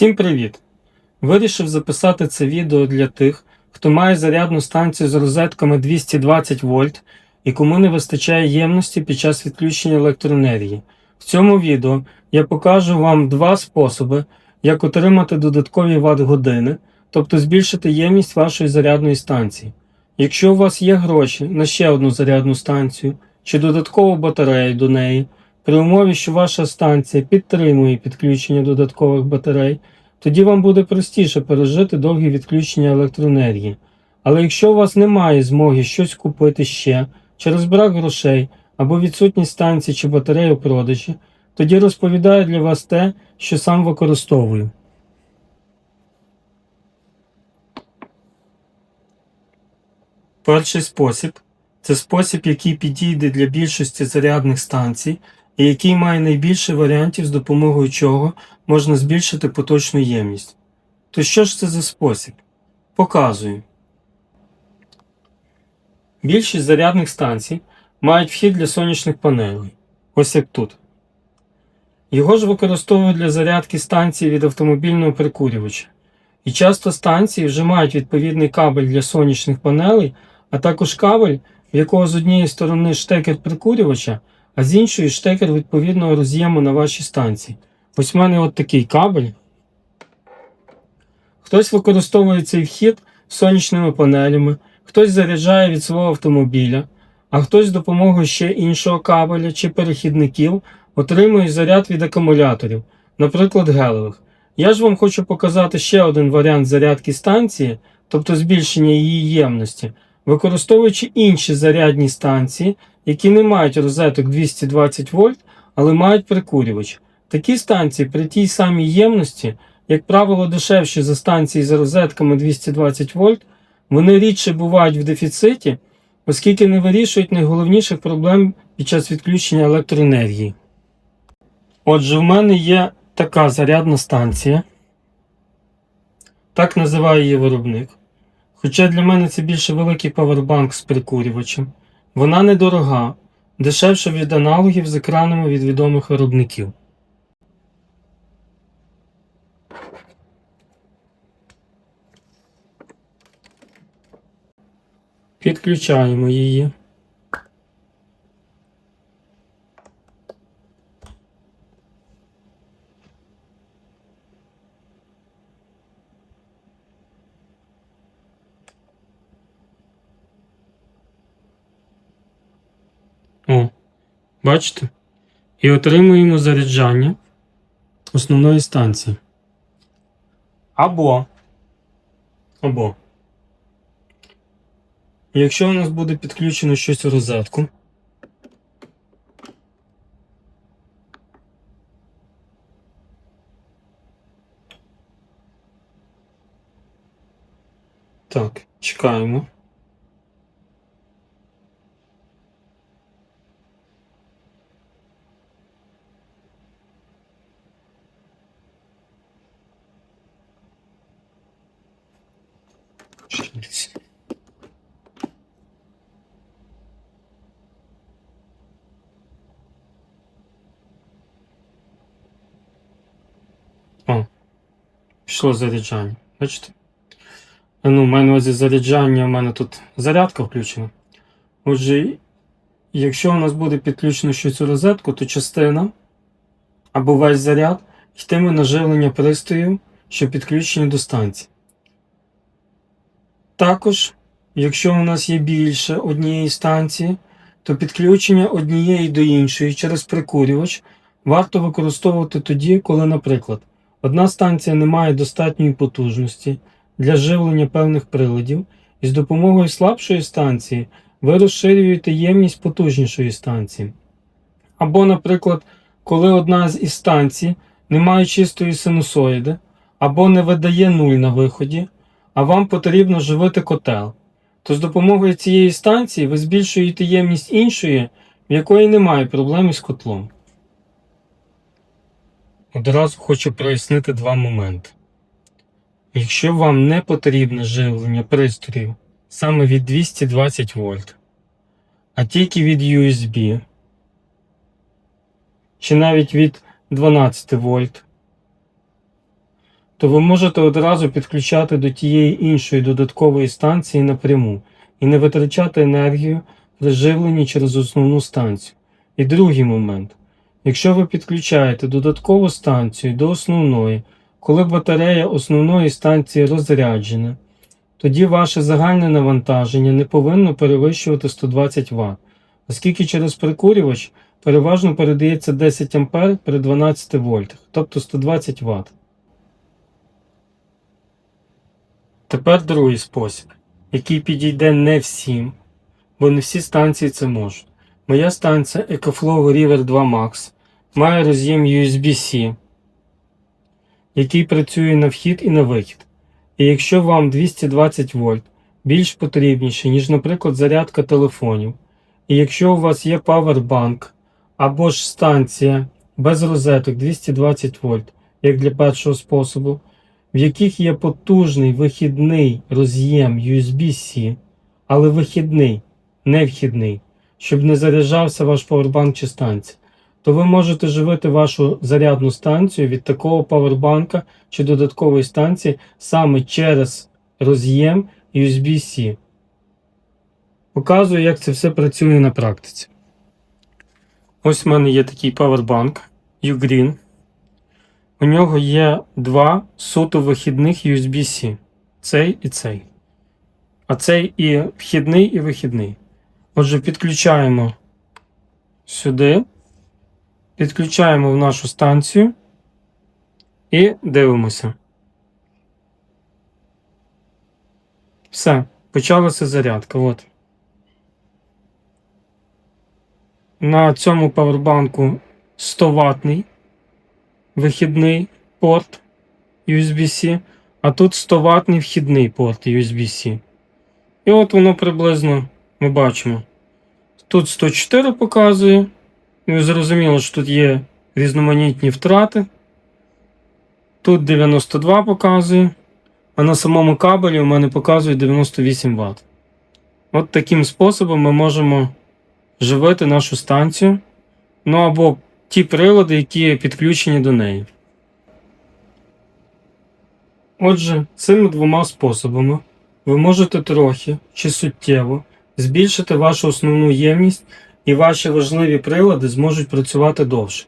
Всім привіт! Вирішив записати це відео для тих, хто має зарядну станцію з розетками 220 вольт і кому не вистачає ємності під час відключення електроенергії. В цьому відео я покажу вам два способи, як отримати додаткові ватт-години, тобто збільшити ємність вашої зарядної станції. Якщо у вас є гроші на ще одну зарядну станцію чи додаткову батарею до неї, при умові, що ваша станція підтримує підключення додаткових батарей, тоді вам буде простіше пережити довгі відключення електроенергії. Але якщо у вас немає змоги щось купити ще через брак грошей або відсутність станції чи батареї у продажі, тоді розповідаю для вас те, що сам використовую. Перший спосіб це спосіб, який підійде для більшості зарядних станцій і який має найбільше варіантів, з допомогою чого можна збільшити поточну ємність. То що ж це за спосіб? Показую. Більшість зарядних станцій мають вхід для сонячних панелей. Ось як тут. Його ж використовують для зарядки станції від автомобільного прикурювача. І часто станції вже мають відповідний кабель для сонячних панелей, а також кабель, в якого з однієї сторони штекер прикурювача, а з іншої штекер відповідного роз'єму на вашій станції. Ось в мене от такий кабель. Хтось використовує цей вхід сонячними панелями, хтось заряджає від свого автомобіля, а хтось з допомогою ще іншого кабеля чи перехідників отримує заряд від акумуляторів, наприклад, гелевих. Я ж вам хочу показати ще один варіант зарядки станції, тобто збільшення її ємності, використовуючи інші зарядні станції, які не мають розеток 220 вольт, але мають прикурювач. Такі станції при тій самій ємності, як правило, дешевші за станції з розетками 220 вольт, вони рідше бувають в дефіциті, оскільки не вирішують найголовніших проблем під час відключення електроенергії. Отже, в мене є така зарядна станція. Так називає її виробник. Хоча для мене це більше великий павербанк з прикурювачем. Вона недорога, дешевша від аналогів з екранами від відомих виробників. Підключаємо її. О, бачите? І отримуємо заряджання основної станції. Або. Або. Якщо у нас буде підключено щось у розетку. Так, чекаємо. Щось. О, пішло заряджання. Бачите? Ну, у мене ось заряджання, у мене тут зарядка включена. Отже, якщо у нас буде підключено щось у розетку, то частина або весь заряд йтиме на живлення пристроїв, що підключені до станції. Також, якщо у нас є більше однієї станції, то підключення однієї до іншої через прикурювач варто використовувати тоді, коли, наприклад, одна станція не має достатньої потужності для живлення певних приладів, і з допомогою слабшої станції ви розширюєте ємність потужнішої станції. Або, наприклад, коли одна з із станцій не має чистої синусоїди, або не видає нуль на виході, а вам потрібно живити котел, то з допомогою цієї станції ви збільшуєте ємність іншої, в якої немає проблем із котлом. Одразу хочу прояснити два моменти. Якщо вам не потрібне живлення пристроїв саме від 220 вольт, а тільки від USB, чи навіть від 12 вольт, то ви можете одразу підключати до тієї іншої додаткової станції напряму і не витрачати енергію при живленні через основну станцію. І другий момент. Якщо ви підключаєте додаткову станцію до основної, коли батарея основної станції розряджена, тоді ваше загальне навантаження не повинно перевищувати 120 Вт, оскільки через прикурювач переважно передається 10 А при 12 вольтах, тобто 120 Вт. Тепер другий спосіб, який підійде не всім, бо не всі станції це можуть. Моя станція EcoFlow River 2 Max має роз'єм USB-C, який працює на вхід і на вихід. І якщо вам 220 вольт більш потрібніше, ніж, наприклад, зарядка телефонів, і якщо у вас є павербанк або ж станція без розеток 220 вольт, як для першого способу, в яких є потужний вихідний роз'єм USB-C, але вихідний, не вхідний, щоб не заряджався ваш павербанк чи станція, то ви можете живити вашу зарядну станцію від такого павербанка чи додаткової станції саме через роз'єм USB-C. Показую, як це все працює на практиці. Ось в мене є такий павербанк Ugreen. У нього є два суто вихідних USB-C. Цей і цей. А цей і вхідний, і вихідний. Отже, підключаємо сюди, підключаємо в нашу станцію і дивимося. Все, почалася зарядка. От. На цьому павербанку 100 ватний вихідний порт USB-C, а тут 100 ватний вхідний порт USB-C. І от воно приблизно ми бачимо. Тут 104 показує. Ну, зрозуміло, що тут є різноманітні втрати. Тут 92 показує, а на самому кабелі у мене показує 98 Вт. От таким способом ми можемо живити нашу станцію. Ну або ті прилади, які підключені до неї. Отже, цими двома способами ви можете трохи чи суттєво збільшити вашу основну ємність і ваші важливі прилади зможуть працювати довше.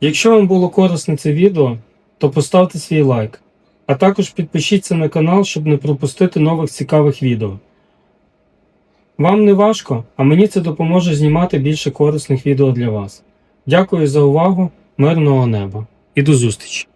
Якщо вам було корисне це відео, то поставте свій лайк, а також підпишіться на канал, щоб не пропустити нових цікавих відео. Вам не важко, а мені це допоможе знімати більше корисних відео для вас. Дякую за увагу, мирного неба і до зустрічі!